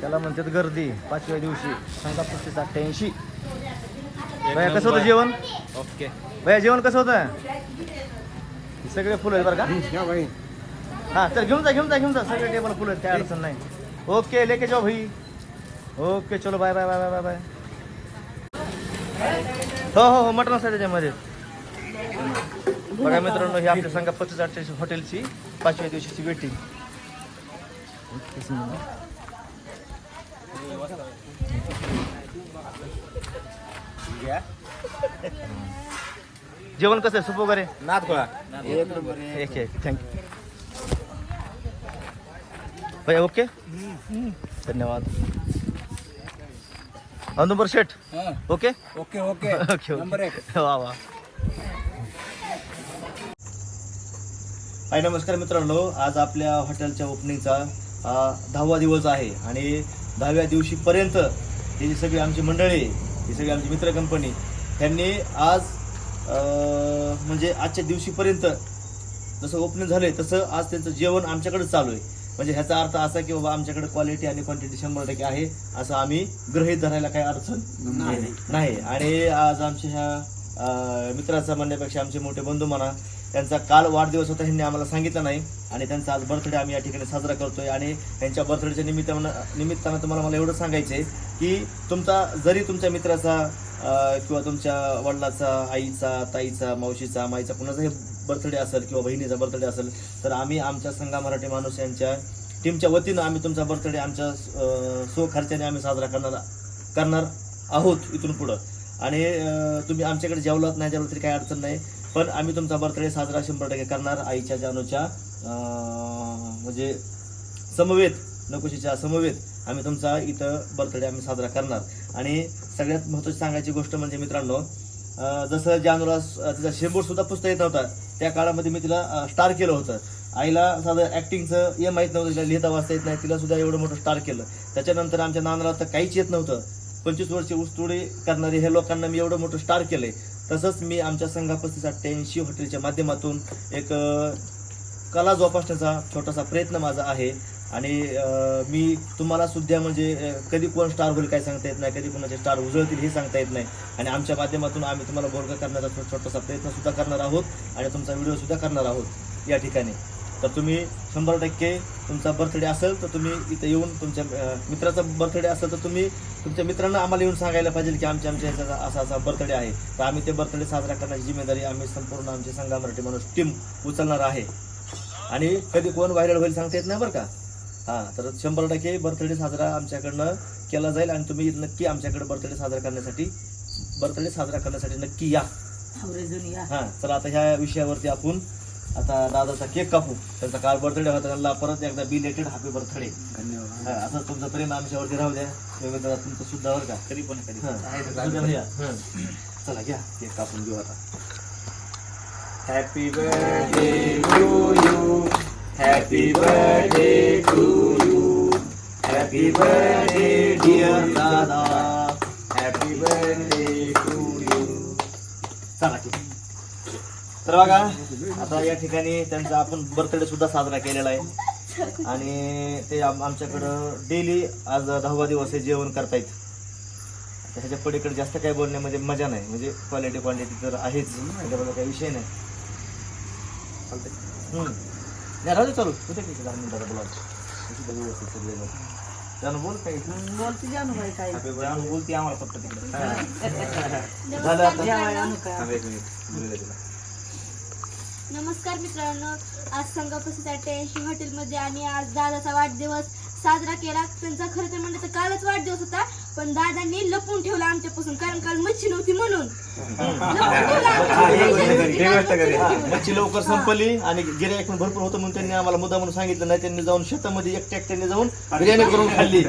त्याला म्हणतात गर्दी पाचव्या दिवशी सांगा पस्तीस अठ्ठ्याऐंशी भैया कसं होतं जेवण? ओके. भैया जेवण कसं होतं? सगळे फुलं आहेत बरं का? हा तर घेऊन जा घेऊन जा घेऊन जा. सगळे टेबल फुलं आहेत काय अडचण नाही. ओके लेके जाओ भाई. ओके चलो bye bye bye bye bye bye. हो हो हो मटण असतं त्याच्यामध्ये. बघा मित्रांनो ही आपल्या सांगा पस्तीस अठ्ठ्याऐंशी हॉटेलची पाचव्या दिवशीची वेटिंग. जेवण कसं आहे? सूप वगैरे? नाथ खोळा एक एक थँक्यू भैया ओके धन्यवाद. नंबर शेठ okay okay okay okay number एक. वा वा. हाय नमस्कार मित्रांनो. आज आपल्या हॉटेलच्या ओपनिंगचा दहावा दिवस आहे आणि दहाव्या दिवशीपर्यंत ही जी सगळी आमची मंडळी ही सगळी आमची मित्र कंपनी त्यांनी आज म्हणजे आजच्या दिवशीपर्यंत जसं ओपनिंग झालंय तसं आज त्यांचं जेवण आमच्याकडे चालू आहे. म्हणजे ह्याचा अर्थ असा की बाबा आमच्याकडे क्वालिटी आणि क्वांटिटी शंभर टक्के आहे असं आम्ही गृहीत धरायला काही अडचण नाही. नाही. आणि आज आमच्या ह्या मित्राचा म्हणण्यापेक्षा आमचे मोठे बंधू म्हणा त्यांचा काल वाढदिवस होता ह्यांनी आम्हाला सांगितलं नाही आणि त्यांचा आज बर्थडे आम्ही या ठिकाणी साजरा करतोय आणि त्यांच्या बर्थडेच्या निमित्तानं निमित्तानं तुम्हाला मला एवढं सांगायचं आहे की तुमचा जरी तुमच्या मित्राचा किंवा तुमच्या वडिलाचा आईचा ताईचा मावशीचा माईचा कुणाचाही बर्थडे असेल किंवा बहिणीचा बर्थडे असेल तर आम्ही आमच्या संघा मराठी माणूस यांच्या टीमच्या वतीनं आम्ही तुमचा बर्थडे आमच्या सो खर्चाने आम्ही साजरा करणार करणार आहोत इथून पुढं. आणि तुम्ही आमच्याकडे जेवलात नाही जेवलं तरी काही अडचण नाही. पण आम्ही तुमचा बर्थडे साजरा शंभर टक्के करणार आईच्या जानूच्या म्हणजे समवेत नकोशीच्या समवेत आम्ही तुमचा इथं बर्थडे आम्ही साजरा करणार. आणि सगळ्यात महत्त्वाची सांगायची गोष्ट म्हणजे मित्रांनो जसं जानूला तिचा शेंबूड सुद्धा पुस्तक येत नव्हता त्या काळामध्ये मी तिला स्टार केलं होतं. आईला साधं ॲक्टिंगचं हे माहीत नव्हतं तिला लिहिता वाचता येत नाही तिला सुद्धा एवढं मोठं स्टार केलं. त्याच्यानंतर आमच्या नानाला तर काहीच येत नव्हतं. पंचवीस वर्ष ऊसतोडी करणारे हे लोकांना मी एवढं मोठं स्टार केलंय. तसंच मी आमच्या संघा पस्तीस अठ्ठ्याऐंशी हॉटेलच्या माध्यमातून एक कला जोपासण्याचा छोटासा प्रयत्न माझा आहे. आणि मी तुम्हाला सुद्धा म्हणजे कधी कोण स्टार होईल काय सांगता येत नाही कधी कोणाचे स्टार उजळतील हे सांगता येत नाही. आणि आमच्या माध्यमातून आम्ही तुम्हाला बोरगा करण्याचा छोटासा प्रयत्न सुद्धा करणार आहोत आणि तुमचा व्हिडिओ सुद्धा करणार आहोत. या ठिकाणी. तर तुम्ही शंभर टक्के तुमचा बर्थडे असेल तर तुम्ही इथं येऊन तुमच्या मित्राचा बर्थडे असेल तर तुम्ही तुमच्या मित्रांना आम्हाला येऊन सांगायला पाहिजे की आमच्या आमच्या ह्याचा असा असा बर्थडे आहे. तर आम्ही ते बर्थडे साजरा करण्याची जिम्मेदारी आम्ही संपूर्ण आमची संघा मराठी माणूस टीम उचलणार आहे. आणि कधी कोण व्हायरल होईल सांगता येत नाही बरं का? हां तर शंभर टक्के बर्थडे साजरा आमच्याकडनं केला जाईल आणि तुम्ही नक्की आमच्याकडे बर्थडे साजरा करण्यासाठी बर्थडे साजरा करण्यासाठी नक्की या. हां चला आता ह्या विषयावरती आपण आता दादाचा केक कापू. त्यांचा काल बर्थडे होता त्यांना परत एकदा बिलेटेड हॅपी बर्थडे धन्यवाद. असं तुमचं प्रेम आमच्यावरती राहू द्या. दादा तुमचं सुद्धा बरं का? कधी पण कधी. चला घ्या. केक कापून घेऊ आता. Happy birthday to you happy birthday to you happy birthday dear दादा हॅपी बर्थडे टू यू चला तर बघा आता या ठिकाणी त्यांचा आपण बर्थडे सुद्धा साजरा केलेला आहे. आणि ते आम- आमच्याकडं डेली आज दहावा दिवस हे जेवण करतायत. ह्याच्या पलीकडे जास्त काही बोलण्यामध्ये मजा नाही. म्हणजे क्वालिटी क्वांटिटी तर आहेच. त्याच्याबद्दल काही विषय नाही. चालतंय. राहू चालू. कुठे किती दहा मिनिटाचा बोला काही. बोलती काय बोलती आम्हाला फक्त तिकडे. झालं आता. एक मिनिट. नमस्कार मित्रांनो आज संघापती अठ्ठ्याऐंशी हॉटेलमध्ये आणि आज दादाचा वाढदिवस साजरा केला. त्यांचा खरं तर म्हणजे तर कालच वाढदिवस होता. पण दादांनी लपून ठेवला आमच्यापासून कारण काल मच्छी नव्हती म्हणून. लपून ठेवला आमच्यापासून. गोष्ट कधी मच्छी लवकर संपली आणि पण भरपूर होतं म्हणून त्यांनी आम्हाला मुद्दा म्हणून सांगितलं नाही त्यांनी जाऊन शेतामध्ये एकट्या एकट्याने जाऊन बिर्याणी करून खाल्ली.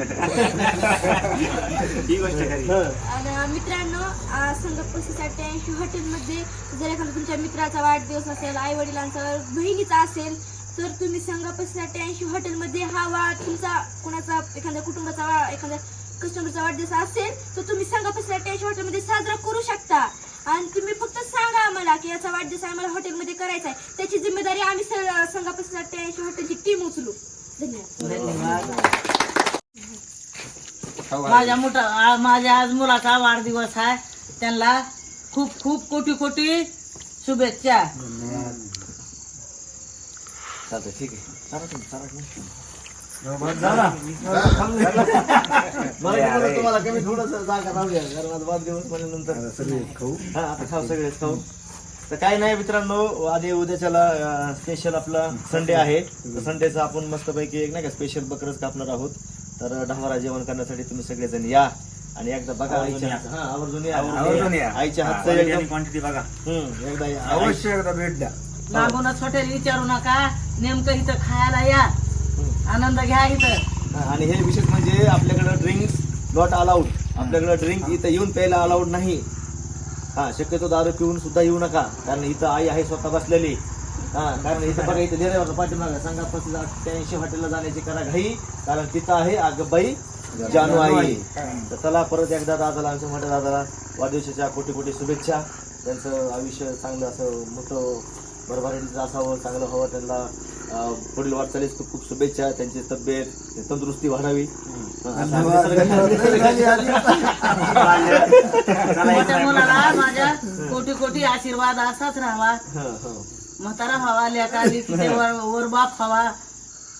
ही गोष्ट खरी. हा. आणि मित्रांनो आज संघापती अठ्ठ्याऐंशी हॉटेलमध्ये जर एखादा तुमच्या मित्राचा वाढदिवस असेल आई वडिलांचा बहिणीचा असेल तर तुम्ही संघापती अठ्ठ्याऐंशी हॉटेलमध्ये हा वा तुमचा कुणाचा एखाद्या कुटुंबाचा वा एखाद्या कस्टमरचा वाढदिवस असेल तर तुम्ही संघापती अठ्ठ्याऐंशी हॉटेलमध्ये साजरा करू शकता. आणि तुम्ही फक्त सांगा आम्हाला की याचा वाढदिवस आम्हाला हॉटेलमध्ये करायचा आहे. त्याची जिम्मेदारी आम्ही संघापती अठ्ठ्याऐंशी हॉटेलची टीम उचलू. धन्यवाद. माझ्या मोठा माझ्या आज मुलाचा वाढदिवस आहे. त्यांना खूप खूप कोटी कोटी शुभेच्छा. ठीक आहे. चाला तुम्ही, चाला तुम्ही. मला की बोलत तुम्हाला कमी थोडंसं जागा राहू द्या. कारण आज वाढदिवस म्हणल्यानंतर हा आता खाऊ सगळे खाऊ. तर काही नाही मित्रांनो आधी उद्याच्याला स्पेशल आपला संडे आहे. तर संडेचा आपण मस्तपैकी एक नाही का स्पेशल बकरच कापणार आहोत. तर ढावरा जेवण करण्यासाठी तुम्ही सगळेजण या. आणि एकदा बघा आवर्जून आईच्या या. हातचं- हा आवर्जून या. आवर्जून या. आईच्या हातचं एकदम क्वांटिटी बघा. हम्म, एकदा या. अवश्य एकदा भेट द्या. लागूनच हॉटेल विचारू नका. नेमकं इथं खायला या. आनंद घ्या इथं. आणि हे विशेष म्हणजे आपल्याकडे ड्रिंक्स नॉट अलाउड आपल्याकडे ड्रिंक इथं येऊन प्यायला अलाउड नाही. हा शक्यतो दारू पिऊन सुद्धा येऊ नका. कारण इथं आई आहे स्वतः बसलेली. हा कारण इथं बघा इथं लिहिलं पाठीमागं सांगा पस्तीस अठ्ठ्याऐंशी हॉटेलला जाण्याची करा घाई. कारण तिथं आहे आगबाई जानू आई तर चला परत एकदा दादाला आमच्या मोठ्या दादाला वाढदिवसाच्या कोटी कोटी शुभेच्छा. त्यांचं आयुष्य चांगलं असं मोठं भरभराटीचं असावं चांगलं हवं त्यांना पुढील वाटचालीस खूप खूप शुभेच्छा त्यांची तब्येत तंदुरुस्ती वाढावी. आता मोठ्या मुलाला माझ्या कोटी कोटी आशीर्वाद असाच राहावा. म्हातारा व्हावा लेका लेकीचे वर बाप व्हावा.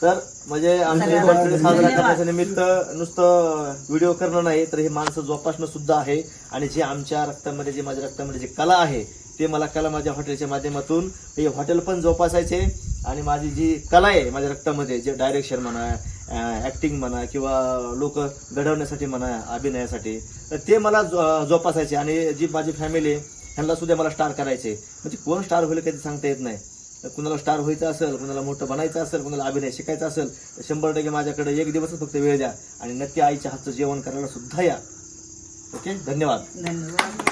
तर म्हणजे आमच्या बर्थडे साजरा. करण्याच्या निमित्त नुसतं व्हिडिओ करणं नाही तर हे माणसं जोपासणं सुद्धा आहे. आणि जे आमच्या रक्तामध्ये जे माझ्या रक्तामध्ये जे कला आहे ते मला कला माझ्या हॉटेलच्या माध्यमातून हे हॉटेल पण जोपासायचे आणि माझी जी कला आहे माझ्या रक्तामध्ये जे डायरेक्शन म्हणा ॲक्टिंग म्हणा किंवा लोक घडवण्यासाठी म्हणा अभिनयासाठी तर ते मला जो- जोपासायचे. आणि जी माझी फॅमिली आहे ह्यांना सुद्धा मला स्टार करायचे. म्हणजे कोण स्टार होईल कधी सांगता येत नाही. कुणाला स्टार व्हायचं असेल कुणाला मोठं बनायचं असेल कुणाला अभिनय शिकायचा असेल तर शंभर टक्के माझ्याकडे एक दिवसच फक्त वेळ द्या. आणि नक्की आईच्या हातचं जेवण करायला सुद्धा या. ओके? धन्यवाद. धन्यवाद.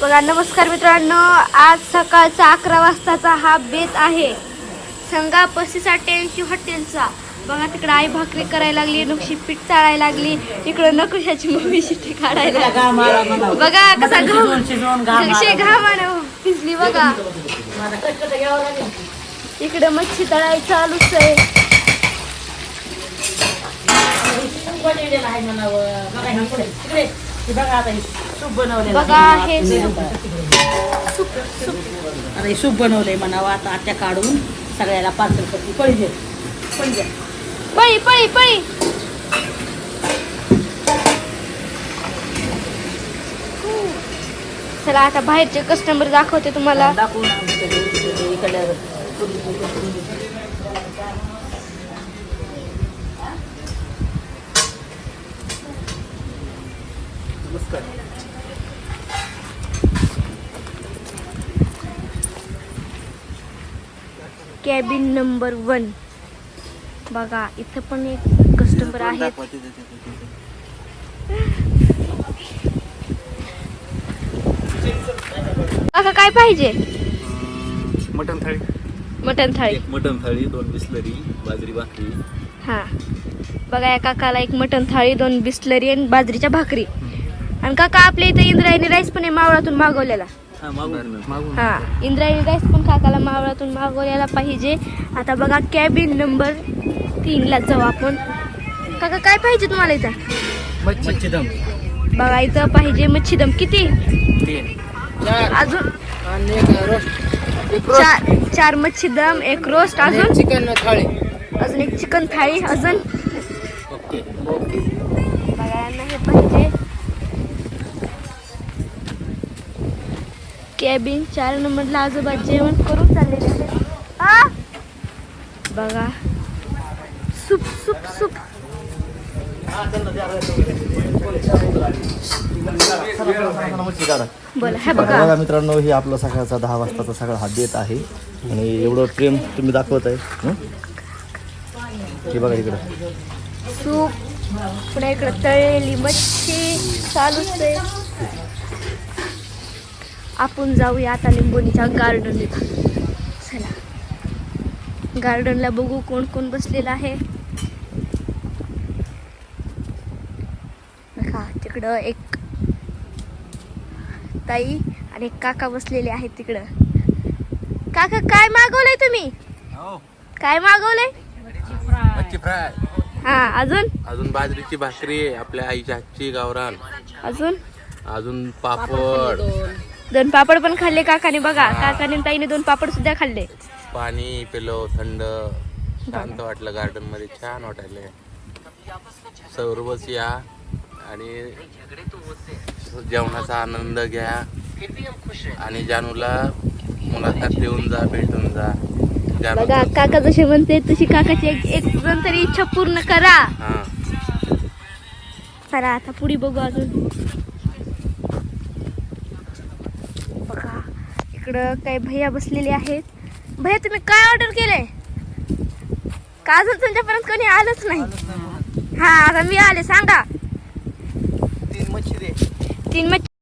बघा नमस्कार मित्रांनो आज सकाळचा अकरा वाजताचा हा बेत आहे. संगा पस्तीस अठ्ठ्याऐंशी हॉटेलचा. बघा तिकडे आई भाकरी करायला लागली नुकशी पीठ चाळायला लागली. इकडे नकुशाची मम्मी शिट्टी काढायला. बघा कसा घाम घाम भिजली बघा. इकडे मच्छी तळाई चालूच आहे. बघा हे हे सूप बनवलंय म्हणावं आता आत्या काढून सगळ्याला पार्सल करते पळी दे. पळी पळी पळी. चला आता बाहेरचे कस्टमर दाखवते तुम्हाला. दाखवून. कॅबिन नंबर वन बघा इथं पण एक कस्टमर आहेत. काका काय पाहिजे? मटन थाळी. मटन थाळी. एक मटन थाळी दोन बिस्लरी बाजरी भाकरी. हा. बघा या काकाला एक मटन थाळी दोन बिस्लरी आणि बाजरीच्या भाकरी. आणि काका आपल्या इथं इंद्रायणी राईस पण आहे मावळातून मागवलेला. हा मागून मागून हा इंद्रायणी राईस पण काकाला मावळातून मागवलेला पाहिजे. आता बघा कॅबिन नंबर तीनला जाऊ आपण. काका काय पाहिजे तुम्हाला इथं? मच्छी. दम बघा इथं पाहिजे मच्छीदम किती अजून चार चार मच्छीदम एक रोस्ट अजून. चिकन थाळी. अजून एक चिकन थाळी अजून. बघा यांना हे पाहिजे. कॅबिन चार नंबरला आजोबा जेवण करून चाललेले हा बघा. Soup soup soup. बघा. मित्रांनो हे आपलं सकाळचा दहा वाजताचा सगळा हा देत आहे. आणि एवढं प्रेम तुम्ही दाखवत आहे हं? बघा इकडं. सूप पुन्हा इकडं तळलेली मच्छी चालूच आहे आपण जाऊया आता लिंबोनीच्या गार्डनला चला. गार्डनला बघू कोण कोण बसलेलं आहे बघा तिकडं एक ताई आणि एक काका बसलेले आहेत तिकडं. काका काय मागवलंय तुम्ही? काय मागवलंय? हा अजून? अजून बाजरीची भाकरी आहे आपल्या आईच्या हातची गावरान. अजून? अजून पापड. दोन पापड पण खाल्ले काकाने बघा. काकाने आणि ताईने दोन पापड सुद्धा खाल्ले. पाणी पिलो थंड. शांत वाटलं गार्डनमध्ये. छान वाटायलंय. सर्वच या. आणि जेवणाचा आनंद घ्या. आणि जानूला मुलाखत देऊन जा भेटून जा. बघा काका जसे म्हणते तशी काकाची एक एक जण तरी इच्छा पूर्ण करा. हा. चला आता पुढे बघू अजून. बघा इकडं काही भैया बसलेले आहेत. भैया तुम्ही काय ऑर्डर केलंय? का अजून तुमच्यापर्यंत कोणी आलंच नाही. हा आता मी आले सांगा. तीन मच्छी दे तीन मच्छी